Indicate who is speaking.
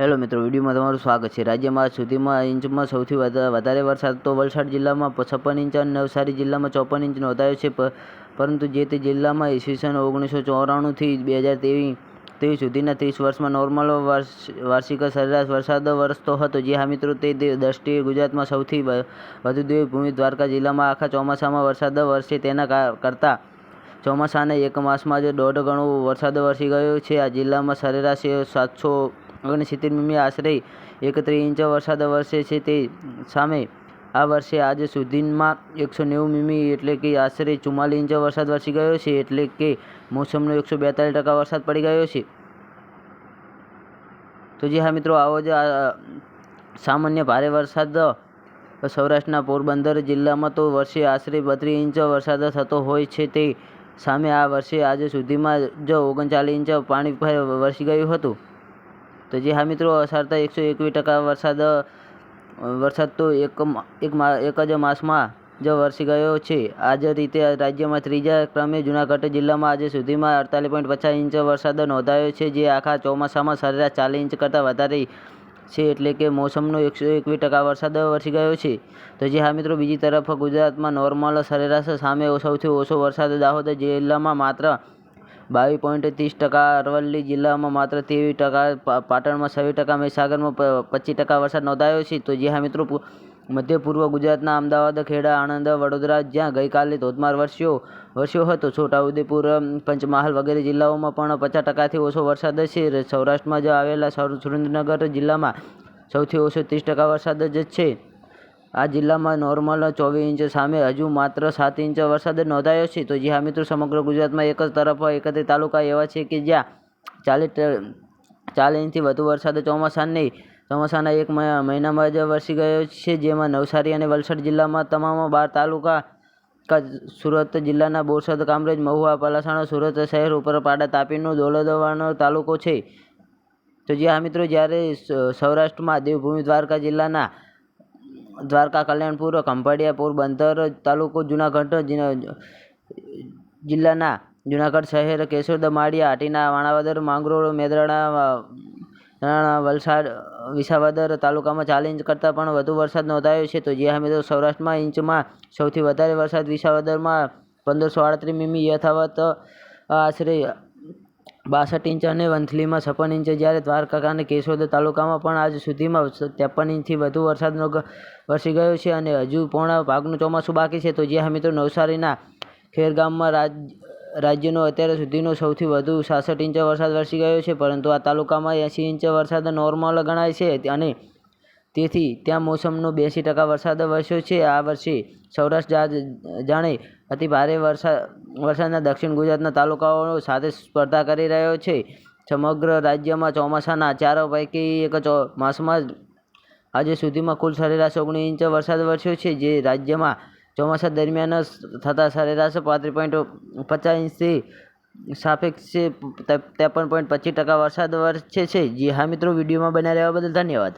Speaker 1: Hello મિત્રો, વિડીયોમાં તમારું સ્વાગત છે. રાજ્યમાં સુધીમાં ઇંચમાં સૌથી વધા- વધારે વરસાદ તો વલસાડ જિલ્લામાં છપ્પન ઇંચ અને નવસારી જિલ્લામાં ચોપન ઇંચ નોંધાયો છે. પરંતુ જે તે જિલ્લામાં ઈસવીસન ઓગણીસો ચોરાણુંથી બે હજાર તેવીસ તેવીસ સુધીના ત્રીસ વર્ષમાં નોર્મલ વાર્ષ- વાર્ષિક સરેરાશ વરસાદ વરસતો હતો. જે હા મિત્રો, તે દ્રષ્ટિએ ગુજરાતમાં સૌથી વધુ દેવભૂમિ દ્વારકા જિલ્લામાં આખા ચોમાસામાં વરસાદ વરસે તેના કરતાં ચોમાસાના એક માસમાં જ દોઢ ગણો વરસાદ વરસી ગયો છે. આ જિલ્લામાં સરેરાશ સાતસો ઓગણસિત્તેર મીમી આશરે એકત્રીસ ઇંચ વરસાદ વરસે છે તે સામે. આ વર્ષે આજ સુધીમાં એકસો નેવું મીમી એટલે કે આશરે ચુમ્માલીસ ઇંચ વરસાદ વરસી ગયો છે એટલે કે મોસમનો એકસો બેતાલીસ ટકા વરસાદ પડી ગયો છે. તો જી હા મિત્રો, આવો જ સામાન્ય ભારે વરસાદ સૌરાષ્ટ્રના પોરબંદર જિલ્લામાં તો વર્ષે આશરે બત્રીસ ઇંચ વરસાદ થતો હોય છે તે સામે આ વર્ષે આજે સુધીમાં જ ઓગણચાલીસ ઇંચ પાણી વરસી ગયું હતું. તો જે હા મિત્રો અસારતા એકસો એકવીસ ટકા વરસાદ વરસાદ તો એક એક એક જ માસમાં જ વરસી ગયો છે. આ જ રીતે રાજ્યમાં ત્રીજા ક્રમે જૂનાગઢ જિલ્લામાં આજે સુધીમાં અડતાલીસ પોઈન્ટ પચાસ ઇંચ વરસાદ નોંધાયો છે, જે આખા ચોમાસામાં સરેરાશ ચાલીસ ઇંચ કરતાં વધારે છે, એટલે કે મોસમનો એકસો એકવીસ ટકા વરસાદ વરસી ગયો છે. તો જે હા મિત્રો, બીજી તરફ ગુજરાતમાં નોર્મલ સરેરાશ સામે સૌથી ઓછો વરસાદ દાહોદ જિલ્લામાં માત્ર બાવીસ પોઈન્ટ ત્રીસ ટકા અરવલ્લી જિલ્લામાં માત્ર ત્રેવીસ ટકા પાટણમાં છવ્વીસ ટકા, મહીસાગરમાં પચીસ ટકા વરસાદ નોંધાયો છે. તો જે હા મિત્રો મધ્ય પૂર્વ ગુજરાતના અમદાવાદ, ખેડા, આણંદ, વડોદરા જ્યાં ગઈકાલે ધોધમાર વરસ્યો વરસ્યો હતો છોટાઉદેપુર પંચમહાલ વગેરે જિલ્લાઓમાં પણ પચાસ ટકાથી ઓછો વરસાદ છે. સૌરાષ્ટ્રમાં જ આવેલા સુરેન્દ્રનગર જિલ્લામાં સૌથી ઓછો ત્રીસ ટકા વરસાદ જ છે. આ જિલ્લામાં નોર્મલ ચોવીસ ઇંચ સામે હજુ માત્ર સાત ઇંચ વરસાદ નોંધાયો છે. તો જી હા મિત્રો સમગ્ર ગુજરાતમાં એક જ તરફ એકત્રીસ તાલુકા એવા છે કે જ્યાં ચાલીસ ચાલીસ ઇંચથી વધુ વરસાદ ચોમાસાની ચોમાસાના એક મહિનામાં જ વરસી ગયો છે. જેમાં નવસારી અને વલસાડ જિલ્લામાં તમામ બાર તાલુકા સુરત જિલ્લાના બોરસદ, કામરેજ, મહુવા, પલાસાણા, સુરત શહેર ઉપર પાડા તાપીનો દોલતવાનો તાલુકો છે. તો જ્યાં મિત્રો જ્યારે સૌરાષ્ટ્રમાં દેવભૂમિ દ્વારકા જિલ્લાના દ્વારકા, કલ્યાણપુર ખંભાળિયા પોરબંદર તાલુકો, જુનાગઢ જિલ્લા- જિલ્લાના જુનાગઢ શહેર, કેશોદ માળિયા હાટીના વાણાવદર, માંગરોળ, મેદરણા વલસાડ, વિસાવદર તાલુકામાં ચાલીસ ઇંચ કરતાં પણ વધુ વરસાદ નોંધાયો છે. તો જે હા મિત્રો, સૌરાષ્ટ્રમાં ઇંચમાં સૌથી વધારે વરસાદ વિસાવદરમાં પંદરસો આડત્રીસ મીમી યથાવત આશરે બાસઠ ઇંચ અને વંથલીમાં છપ્પન ઇંચ. જ્યારે દ્વારકા અને કેશોદ તાલુકામાં પણ આજ સુધીમાં ત્રેપન ઇંચથી વધુ વરસાદ વરસી ગયો છે અને હજુ પૂર્ણ ભાગનું ચોમાસું બાકી છે. તો જે મિત્રો નવસારીના ખેરગામમાં રાજ રાજ્યનો અત્યાર સુધીનો સૌથી વધુ સાસઠ ઇંચ વરસાદ વરસી ગયો છે. પરંતુ આ તાલુકામાં એંસી ઇંચ વરસાદ નોર્મલ ગણાય છે અને તેથી ત્યાં મોસમનો બ્યાસી ટકા વરસાદ વરસ્યો છે. આ વર્ષે સૌરાષ્ટ્ર જાણે અતિ ભારે વરસાદ વરસાદના દક્ષિણ ગુજરાતના તાલુકાઓ સાથે સ્પર્ધા કરી રહ્યો છે. સમગ્ર રાજ્યમાં ચોમાસાના ચાર પૈકી એક ચો, માસમાં આજે સુધીમાં કુલ સરેરાશ ઓગણીસ ઇંચ વરસાદ વરસ્યો છે, જે રાજ્યમાં ચોમાસા દરમિયાન થતા સરેરાશ પાંત્રીસ પોઈન્ટ પચાસ ઇંચથી સાપેક્ષે ત્રેપન પોઈન્ટ પચીસ ટકા વરસાદ વરસે છે. જે હા મિત્રો, વિડીયોમાં બન્યા રહેવા બદલ ધન્યવાદ.